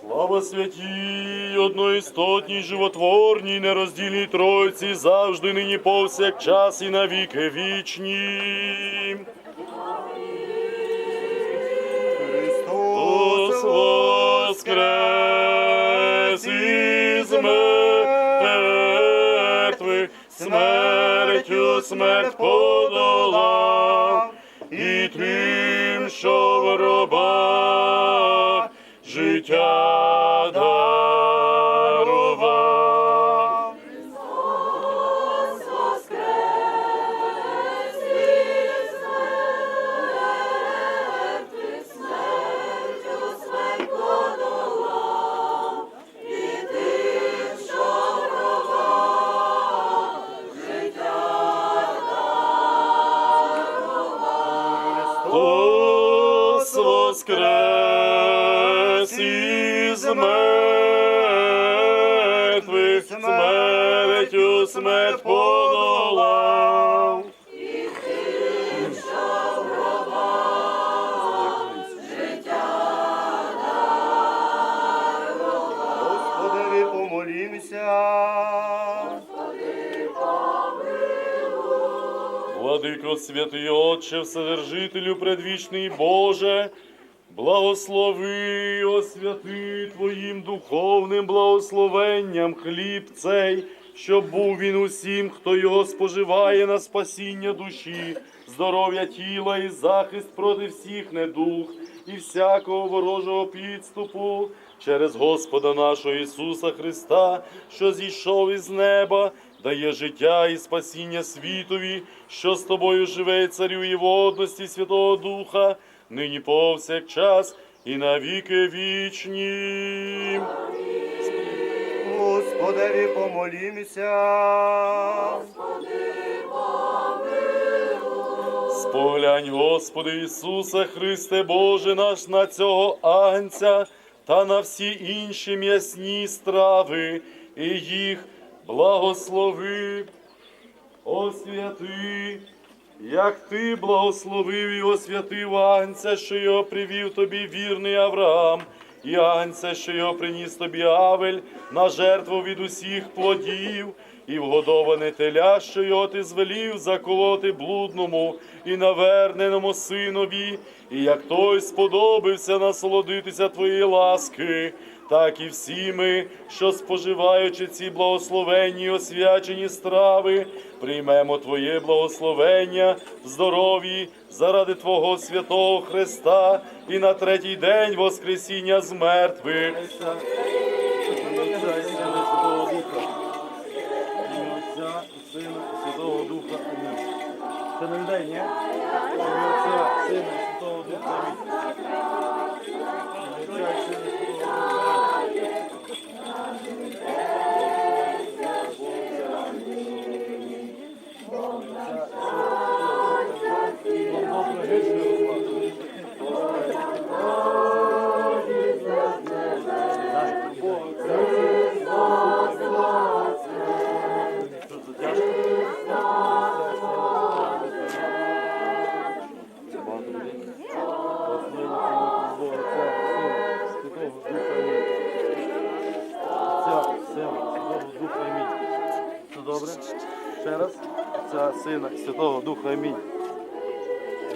Слава святій, одноістотній, животворній, нероздільній Тройці, завжди нині повсякчас і навіки вічні. Христос воскрес із мертвих, смертю смерть подолав, життя Владико святий Отче, Вседержителю предвічний Боже, благослови, освяти Твоїм духовним благословенням хліб цей, щоб був він усім, хто його споживає на спасіння душі, здоров'я тіла і захист проти всіх недух і всякого ворожого підступу через Господа нашого Ісуса Христа, що зійшов із неба, дає життя і спасіння світові, що з тобою живе і царює в одності Святого Духа, нині повсякчас і навіки вічні. Господи, помолімся. Споглянь, Господи Ісусе Христе Боже наш на цього агнця та на всі інші м'ясні страви, і їх благослови, освяти, як Ти благословив і освятив агнця, що його привів тобі вірний Авраам, і агнця, що його приніс тобі Авель на жертву від усіх плодів, і вгодоване теля, що його ти звелів заколоти блудному і наверненому синові, і як той сподобився насолодитися твоєї ласки, так і всі ми, що споживаючи ці благословенні освячені страви, приймемо Твоє благословення в здоров'ї заради Твого святого Христа і на третій день Воскресіння з мертвих. Святого Духа. Це не день, ні? Сина і Святого Духа. Амінь.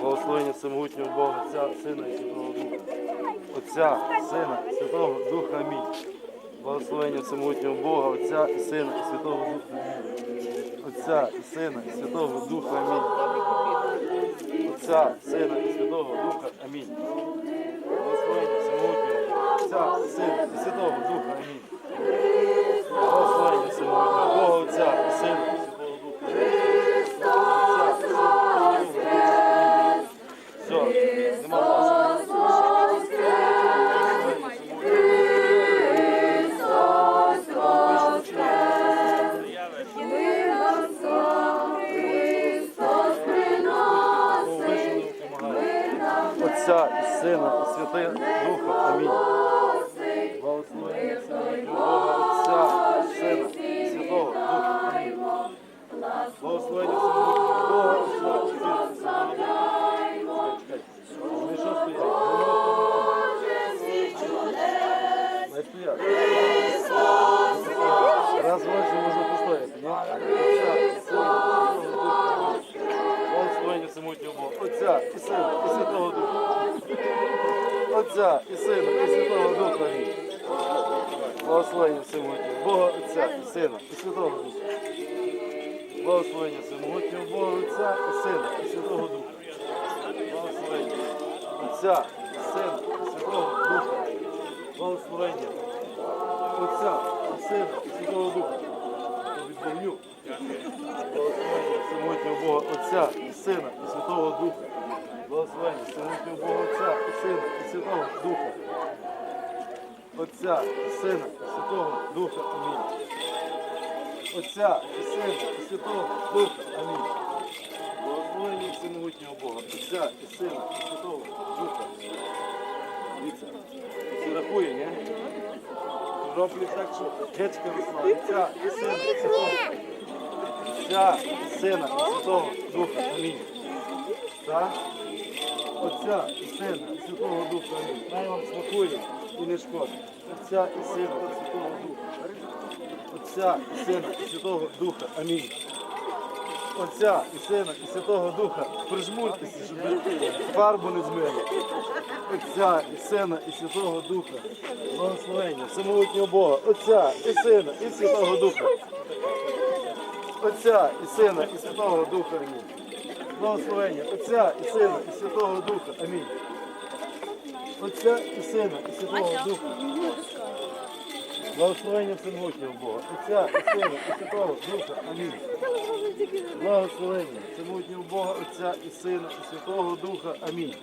Благословення всемогутнього Бога, Отця, Сина і Святого Духа. Отця, Сина Святого Духа. Амінь. Благословення всемогутнього Бога, Отця і Сина і Святого Духа. Амінь. Отця і Сина і Святого Духа. Амінь. Отця, Сина і Святого Духа. Амінь. Благословення всемогутнього Бога, Отця, Сина і Святого Духа. Амінь. Благословення всемогутнього Бога, Отця і Сина Отця і Сина, і Святого Духа. Благословення всемогутнього Бога Отця і Сина, і Святого Духа. Благословення всемогутнього Бога Отця і Сина, і Святого Духа. Благословення Отця, і Сина, і Святого Духа. Благословення Отця, і Сина, і Святого Духа. Віддаю. Благословення всемогутнього Бога Отця, і Сина, і Святого Духа. Благословення всемогутнього Бога Отця, і Сина, і Святого Духа. Отця, і Сина, і Святого Духа. Амінь. Отця, і Сина, і Святого Духа. Амінь. Благословення всемогутнього Бога. Отця, і Сина, і Святого Духа. Дивіться, всі рахує, ні? Роблять так, що гечка росла. Отця, і Сина, і Святого. Отця, і Сина, і Святого Духа. Амінь. Так? Отця і Сина, і Святого Духа. Най вам смакує і не шкодить. Отця і Сина, і Святого Духа. Отця і Сина, і Святого Духа. Амінь. Отця і Сина, і Святого Духа. Прижмуртеся, щоб фарбу не змили. Отця і Сина, і Святого Духа. Благословення всемогутнього Бога. Отця і Сина, і Святого Духа. Отця і Сина, і Святого Духа. Амінь. Благословення Отця і Сина, і Святого Духа. Амінь. Отця і Сина, і Святого Духа. Благословення всемогутнього Бога. Отця і Сина, і Святого Духа. Амінь. Благословення всемогутнього Бога, Отця і Сина, і Святого Духа. Амінь.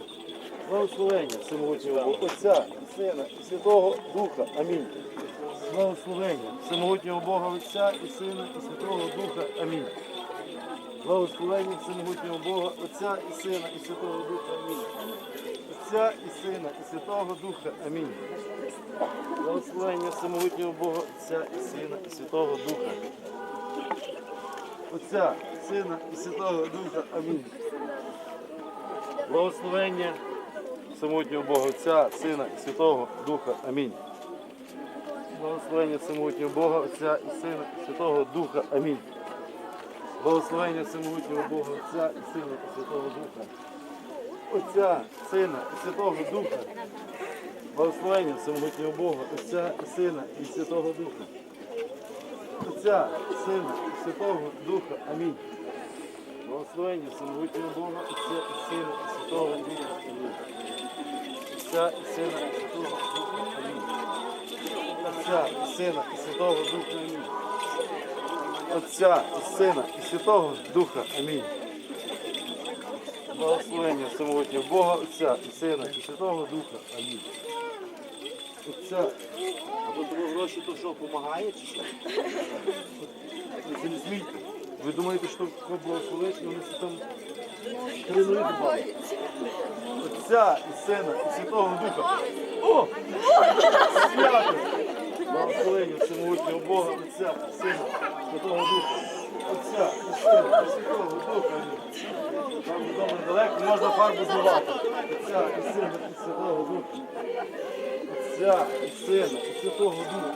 Благословення всемогутнього Бога, Отця і Сина, і Святого Духа. Амінь. Благословення всемогутнього Бога, Отця і Сина, і Святого Духа. Амінь. Благословення всемогутнього Бога, Отця і Сина, і Святого Духа. Амінь. Отця і Сина, і Святого Духа. Амінь. Благословення всемогутнього Бога, Отця і Сина, і Святого Духа. Отця, Сина і Святого Духа. Амінь. Благословення всемогутнього Бога, Отця, Сина і Святого Духа. Амінь. Благословення всемогутнього Бога, Отця і Сина і Святого Духа. Амінь. Благословення всемогутнього Бога, Отця і Сина і Святого Духа. Отця, Сина і Святого Духа. Благословення всемогутнього Бога, Отця і Сина і Святого Духа. Отця, Сина і Святого Духа. Амінь. Благословення всемогутнього Бога, Отця і Сина і Святого Духа. Амінь. Отця і Сина і Святого Духа. Амінь. Отця і Сина і Святого Духа. Амінь. Отця і Сина і Святого Духа. Амінь. Благословення всемогутнього Бога, Отця і Сина і Святого Духа. Амінь. Отця. А то тому гроші то що, допомагає чи що? Це не смійте. Ви думаєте, що кого благословить, вони це там тренують добавить. Отця і Сина і Святого Духа. О! Свято! Благословення всемогутнього Бога, Отця, Сина, Святого Духа. Отця Сина Святого Духа. Там вдома далеко можна фарбу зливати. Отця і Сина і Святого Духа. Отця і Сина і Святого Духа.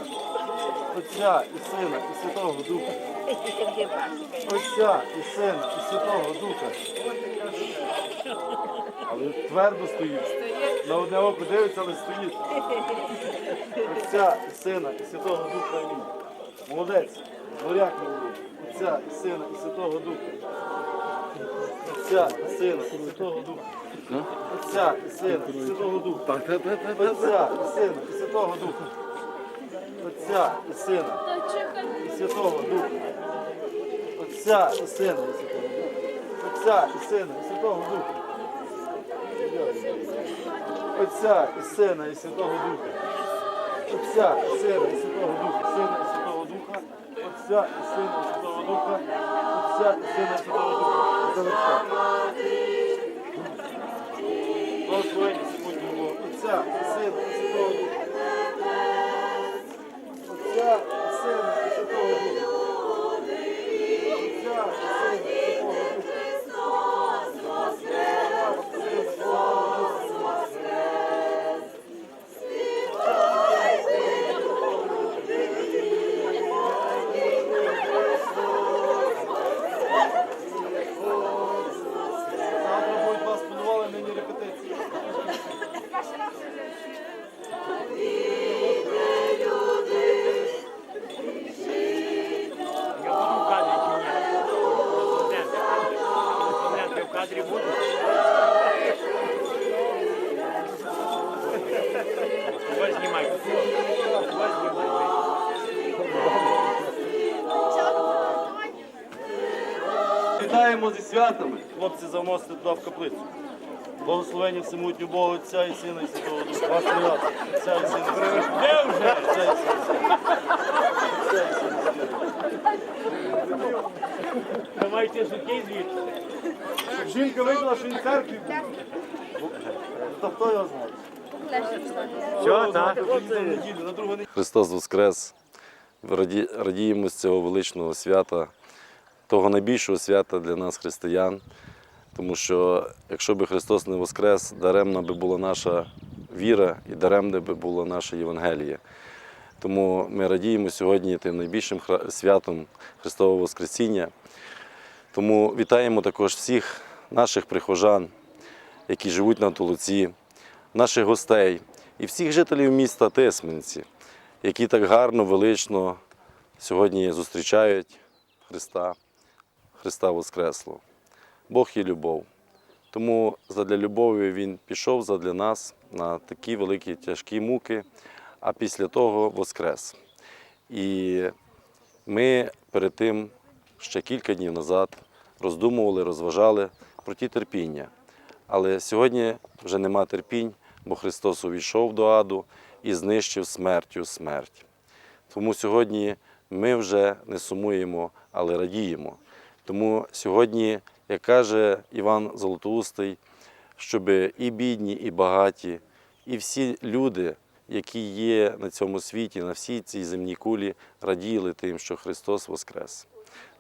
Отця і Сина і Святого Духа. Отця і Сина і Святого Духа. Але твердо стоїть. На одне око дивиться, але стоїть. Отця і Сина і Святого Духа. Амінь. Молодець. Моряк молодий. Отця і Сина і Святого Духа. Отця і Сина і Святого Духа. Отця і Сина і Святого Духа. Отця і Сина і Святого Духа. Отця і Сина і Святого Духа. Отця і Сина і Святого Духа. Отця і Сина і Святого Духа. Отця і Сина і Святого Духа. Отця і Сина і Святого Духа. Сина і Святого Духа. Отця і Сина і Святого Духа. Отця і Сина і Святого Духа. Отця і Сина і Святого Духа. Отця і Сина Вітаємо зі святами. Хлопці, заносите туди в каплицю. Благословення всемутню Бога Отця і Сина і Святого Духа. Вас прив'язати. Отця і Сина. Де вже? Отця і Сина. Отця і. Давайте сухий звідси. Жінка видала, що він церкві. Та хто його знає? Що, так? Христос Воскрес! Раді- Радіємо з цього величного свята, того найбільшого свята для нас, християн. Тому що якщо би Христос не воскрес, даремна би була наша віра і даремне би було наше Євангеліє. Тому ми радіємо сьогодні тим найбільшим святом Христового Воскресіння. Тому вітаємо також всіх наших прихожан, які живуть на Толуці, наших гостей і всіх жителів міста Тисменці, які так гарно, велично сьогодні зустрічають Христа, Христа Воскресло. Бог є любов. Тому задля любові Він пішов задля нас на такі великі тяжкі муки, а після того воскрес. І ми перед тим ще кілька днів назад роздумували, розважали про ті терпіння. Але сьогодні вже нема терпінь, бо Христос увійшов до аду і знищив смертю смерть. Тому сьогодні ми вже не сумуємо, але радіємо. Тому сьогодні, як каже Іван Золотоустий, щоб і бідні, і багаті, і всі люди, які є на цьому світі, на всій цій земній кулі, раділи тим, що Христос Воскрес.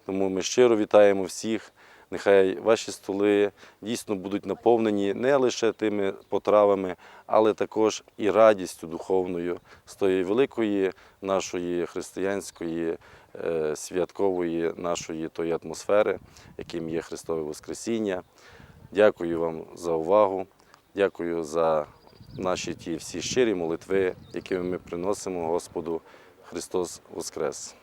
Тому ми щиро вітаємо всіх. Нехай ваші столи дійсно будуть наповнені не лише тими потравами, але також і радістю духовною з тої великої нашої християнської святкової нашої тої атмосфери, яким є Христове Воскресіння. Дякую вам за увагу. Дякую за наші ті всі щирі молитви, які ми приносимо Господу Христос Воскрес!